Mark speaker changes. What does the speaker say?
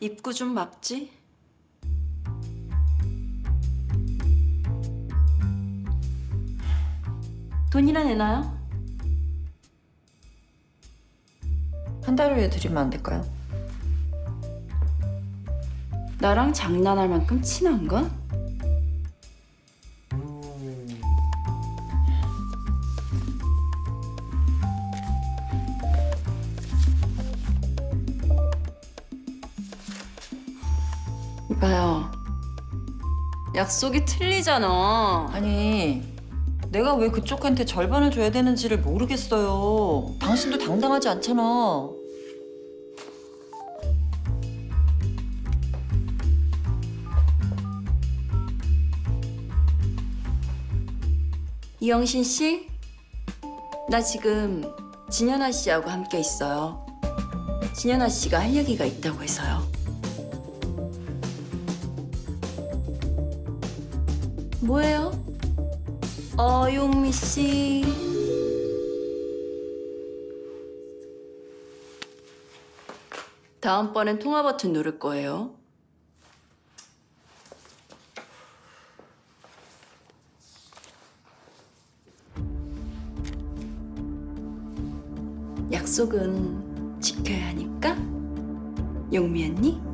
Speaker 1: 입구 좀 막지? 돈이나 내놔요.
Speaker 2: 한 달 후에 드리면 안 될까요?
Speaker 1: 나랑 장난할 만큼 친한가? 봐요. 약속이 틀리잖아.
Speaker 2: 아니, 내가 왜 그쪽한테 절반을 줘야 되는지를 모르겠어요. 당신도 당당하지 않잖아.
Speaker 1: 이영신 씨, 나 지금 진현아 씨하고 함께 있어요. 진현아 씨가 할 얘기가 있다고 해서요. 뭐예요? 어용미 씨. 다음번엔 통화 버튼 누를 거예요. 약속은 지켜야 하니까 용미 언니